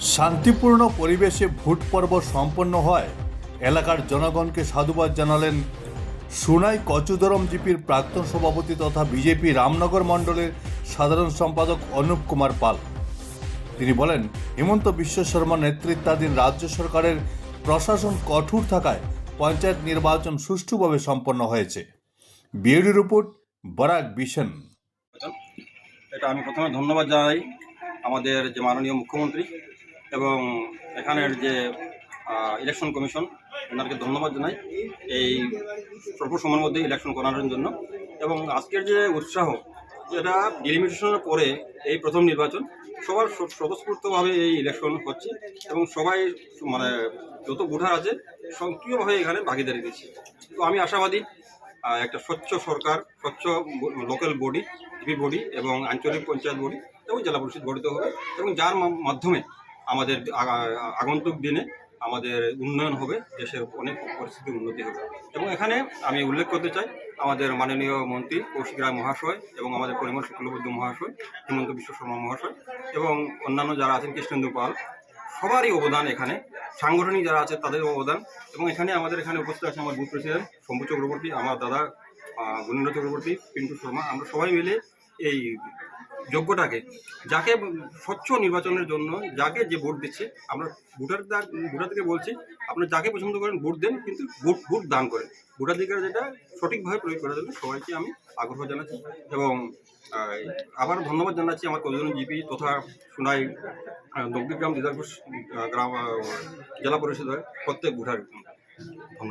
শান্তিপূর্ণ পরিবেশে ভোট পর্ব সম্পন্ন হয়, এলাকার জনগণকে সাধুবাদ জানালেন সুনাই কচুদরম জিপির প্রাক্তন সভাপতি তথা বিজেপি রামনগর মণ্ডলের সাধারণ সম্পাদক অনুপ কুমার পাল। তিনি বলেন, হিমন্ত বিশ্ব শর্মা নেতৃত্বাধীন রাজ্য সরকারের প্রশাসন কঠোর থাকায় পঞ্চায়েত নির্বাচন সুষ্ঠুভাবে সম্পন্ন হয়েছে। বিউরি রিপোর্ট, বরাক বিশন এটা আমি প্রথমে ধন্যবাদ জানাই আমাদের যে মাননীয় মুখ্যমন্ত্রী। এবং এখানের যে ইলেকশন কমিশন ওনাকে ধন্যবাদ জানাই এই স্বল্প সময়ের মধ্যে ইলেকশন করানোর জন্য। এবং আজকের যে উৎসাহ, যেটা ডিলিমিটেশনের পরে এই প্রথম নির্বাচন, সবার স্বতঃস্ফূর্তভাবে এই ইলেকশন হচ্ছে এবং সবাই মানে যত ভোটার আছে, সক্রিয়ভাবে এখানে ভাগিদারি দিচ্ছে। তো আমি আশাবাদী একটা স্বচ্ছ সরকার, স্বচ্ছ লোকাল বডি জিপি বডি এবং আঞ্চলিক পঞ্চায়েত বডি এবং জেলা পরিষদ গঠিত হবে এবং যার মাধ্যমে আমাদের আগন্তুক দিনে আমাদের উন্নয়ন হবে, দেশের অনেক পরিস্থিতির উন্নতি হবে। এবং এখানে আমি উল্লেখ করতে চাই, আমাদের মাননীয় মন্ত্রী কৌশিক রায় মহাশয় এবং আমাদের পরিমল শুক্লবৈদ্য মহাশয়, হিমন্ত বিশ্ব শর্মা মহাশয় এবং অন্যান্য যারা আছেন কৃষ্ণেন্দু পাল, সবারই অবদান এখানে। সাংগঠনিক যারা আছে তাদের অবদান। এবং এখানে আমাদের এখানে উপস্থিত আছে আমার বুথ প্রেসিডেন্ট শম্ভু চক্রবর্তী, আমার দাদা গুণেন্দ্র চক্রবর্তী, পিন্টু শর্মা, আমরা সবাই মিলে এই যোগ্যটাকে, যাকে স্বচ্ছ নির্বাচনের জন্য যাকে যে ভোট দিচ্ছে, আমরা ভোটারদের ভোটারদেরকে বলছি আপনারা যাকে পছন্দ করেন ভোট দেন, কিন্তু ভোট ভোট দান করেন। ভোটাধিকার যেটা সঠিকভাবে প্রয়োগ করার জন্য সবাইকে আমি আগ্রহ জানাচ্ছি এবং আবার ধন্যবাদ জানাচ্ছি আমার কজন জিপি তথা সোনাই দগ্ধিগ্রাম দিদারপুর গ্রাম জেলা পরিষদের প্রত্যেক ভোটার। ধন্যবাদ।